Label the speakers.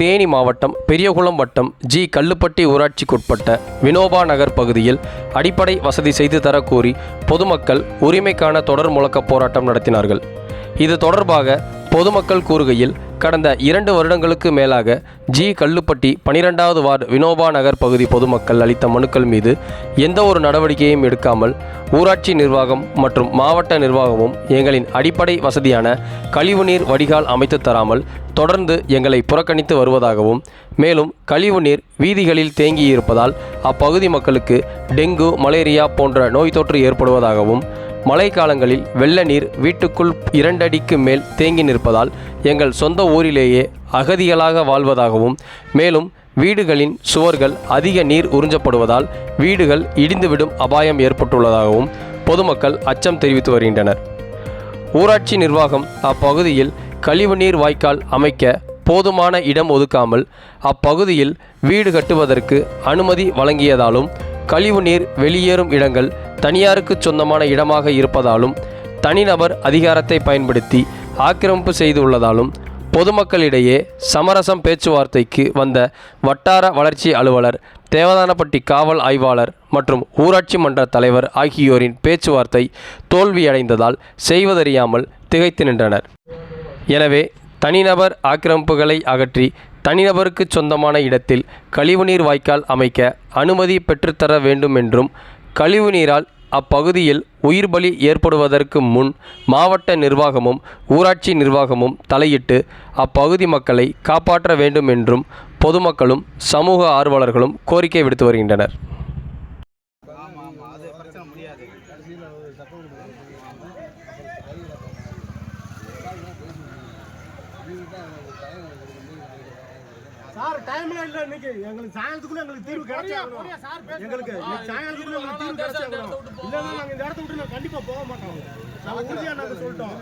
Speaker 1: தேனி மாவட்டம் பெரியகுளம் வட்டம் ஜி. கல்லுப்பட்டி ஊராட்சிக்குட்பட்ட வினோபா நகர் பகுதியில் அடிப்படை வசதி செய்து தர கோரி பொதுமக்கள் உரிமைக்கான தொடர் முழக்க போராட்டம் நடத்தினார்கள். இது தொடர்பாக பொதுமக்கள் கூறுகையில் கடந்த இரண்டு வருடங்களுக்கு மேலாக ஜி கல்லுப்பட்டி பனிரெண்டாவது வார்டு வினோபா நகர் பகுதி பொதுமக்கள் அளித்த மனுக்கள் மீது எந்த ஒரு நடவடிக்கையும் எடுக்காமல் ஊராட்சி நிர்வாகம் மற்றும் மாவட்ட நிர்வாகமும் எங்களின் அடிப்படை வசதியான கழிவுநீர் வடிகால் அமைத்து தராமல் தொடர்ந்து எங்களை புறக்கணித்து வருவதாகவும் மேலும் கழிவுநீர் வீதிகளில் தேங்கியிருப்பதால் அப்பகுதி மக்களுக்கு டெங்கு மலேரியா போன்ற நோய் தொற்று ஏற்படுவதாகவும் மழைக்காலங்களில் வெள்ள நீர் வீட்டுக்குள் இரண்டடிக்கு மேல் தேங்கி நிற்பதால் எங்கள் சொந்த ஊரிலேயே அகதிகளாக வாழ்வதாகவும் மேலும் வீடுகளின் சுவர்கள் அதிக நீர் உறிஞ்சப்படுவதால் வீடுகள் இடிந்துவிடும் அபாயம் ஏற்பட்டுள்ளதாகவும் பொதுமக்கள் அச்சம் தெரிவித்து வருகின்றனர். ஊராட்சி நிர்வாகம் அப்பகுதியில் கழிவுநீர் வாய்க்கால் அமைக்க போதுமான இடம் ஒதுக்காமல் அப்பகுதியில் வீடு கட்டுவதற்கு அனுமதி வழங்கியதாலும் கழிவுநீர் வெளியேறும் இடங்கள் தனியாருக்கு சொந்தமான இடமாக இருப்பதாலும் தனிநபர் அதிகாரத்தை பயன்படுத்தி ஆக்கிரமிப்பு செய்துள்ளதாலும் பொதுமக்களிடையே சமரசம் பேச்சுவார்த்தைக்கு வந்த வட்டார வளர்ச்சி அலுவலர் தேவதானப்பட்டி காவல் ஆய்வாளர் மற்றும் ஊராட்சி மன்ற தலைவர் ஆகியோரின் பேச்சுவார்த்தை தோல்வியடைந்ததால் செய்வதறியாமல் திகைத்து நின்றனர். எனவே தனிநபர் ஆக்கிரமிப்புகளை அகற்றி தனிநபருக்கு சொந்தமான இடத்தில் கழிவுநீர் வாய்க்கால் அமைக்க அனுமதி பெற்றுத்தர வேண்டும் என்றும் கழிவுநீரால் அப்பகுதியில் உயிர் பலி ஏற்படுவதற்கு முன் மாவட்ட நிர்வாகமும் ஊராட்சி நிர்வாகமும் தலையிட்டு அப்பகுதி மக்களை காப்பாற்ற வேண்டும் என்றும் பொதுமக்களும் சமூக ஆர்வலர்களும் கோரிக்கை விடுத்து வருகின்றனர்.
Speaker 2: சார் டைம்ல இல்ல இன்னைக்கு. எங்களுக்கு சாயங்காலத்துக்குள்ள எங்களுக்கு தீர்வு கிடைச்சா எங்களுக்கு சாயங்காலத்துக்குள்ள எங்களுக்கு தீர்வு கிடைச்சா இல்லைன்னா நாங்க இந்த இடத்த விட்டு நான் கண்டிப்பா போக மாட்டோம். நான் உறுதியா நாங்க சொல்லிட்டோம்.